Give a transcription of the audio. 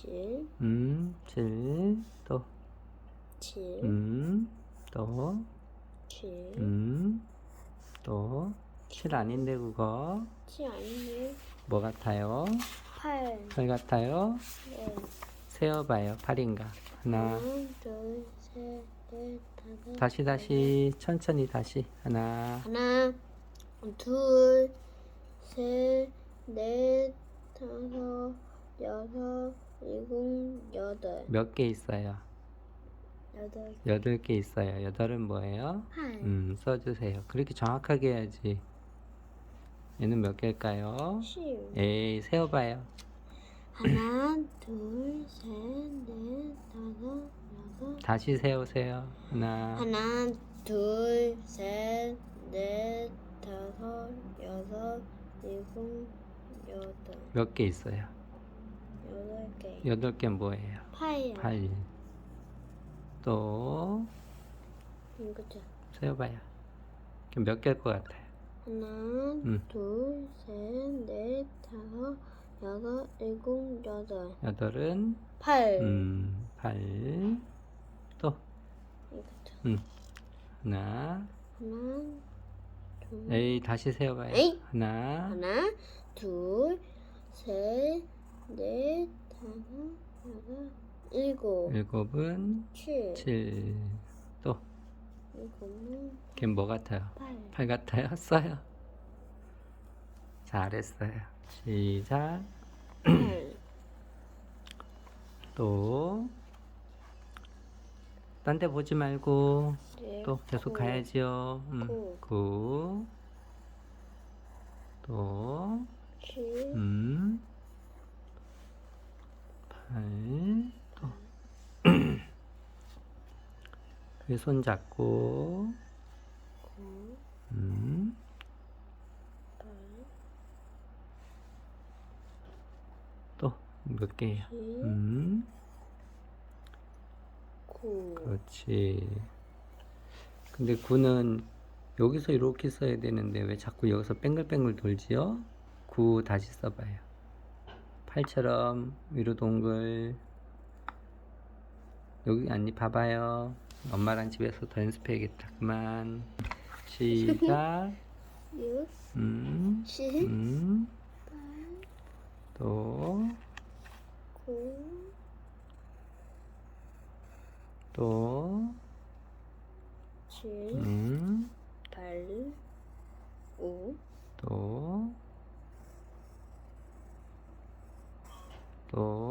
칠, 음, 7, 또, 칠, 음, 또, 칠, 음, 또, 7 아닌데 그거 칠 아니네. 뭐 같아요? 팔, 8 같아요? 네. 세어봐요. 8인가? 하나, 하나, 둘, 셋, 넷, 다섯. 다시 다시 천천히 다시 하나, 하나, 둘, 셋, 넷, 다섯, 여섯, 일곱, 몇 개 있어요? 여덟, 여덟 개 있어요. 여덟은 뭐예요? 팔. 음, 써주세요. 그렇게 정확하게 해야지. 얘는 몇 개일까요? 십. 에이, 세어봐요. 하나, 둘, 셋, 넷, 다섯, 여섯. 다시 세우세요. 하나, 하나, 둘, 셋, 넷, 다섯, 여섯, 일곱, 여덟. 몇 개 있어요? 여덟 개. 여덟 개 뭐예요? 팔이야. 8. 또, 이거죠. 세어봐요. 그럼 몇 개일 것 같아요? 하나, 음. 둘, 셋, 넷, 다섯, 여섯, 일곱, 여덟. 여덟은, 팔. 음, 8. 또, 이거죠. 음, 하나, 하나, 둘, 에이, 다시 세어봐요. 에이. 하나, 하나, 둘, 셋, 넷, 다섯, 여섯, 일곱, 일곱은, 칠. 7. 또, 일곱은 걔뭐 같아요? 팔. 8 같아요? 써요. 잘했어요. 시작. 팔. 또, 딴 데 보지 말고, 네, 또 계속 구, 가야지요. 음, 구. 9. 또, 칠, 음, 8. 또, 그손 잡고, 구, 음, 팔, 또몇 개예요? 칠, 음, 구. 그렇지. 근데 9는 여기서 이렇게 써야 되는데 왜 자꾸 여기서 뱅글뱅글 돌지요? 9 다시 써봐요. 8처럼 위로 동글. 여기 아니 봐봐요. 엄마랑 집에서 더 연습해야겠다. 그만. 시작. 육, 음, 칠, 음, 팔, 또, 구, 또, 칠, 음, 팔, 오, 또, 또, 칠. 음,